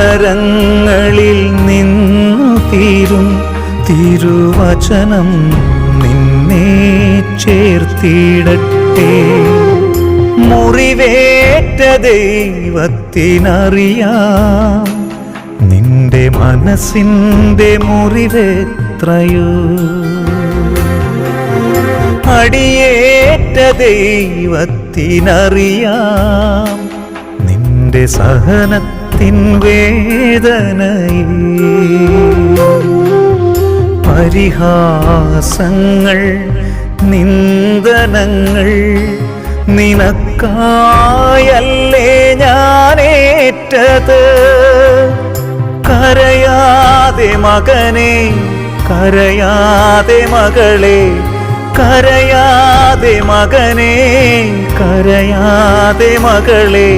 എന്നധരങ്ങളിൽ നിന്നു തീരും തിരുവചനം നിന്നെ ചേർത്തിടട്ടെ. മുറിവേറ്റ ദൈവത്തിനറിയാം നിന്റെ മനസ്സിന്റെ മുറിവെത്രയോ. അടിയേറ്റ ദൈവത്തിനറിയാം നിന്റെ സഹനത്തിൻ വേദനയിൽ പരിഹാസങ്ങൾ നിന്ദനങ്ങൾ നിനക്കായല്ലേ ഞാനേറ്റത്? കരയാതെ മകനെ കരയാതെ മകളെ കരയാതെ മകനെ കരയാതെ മകളെ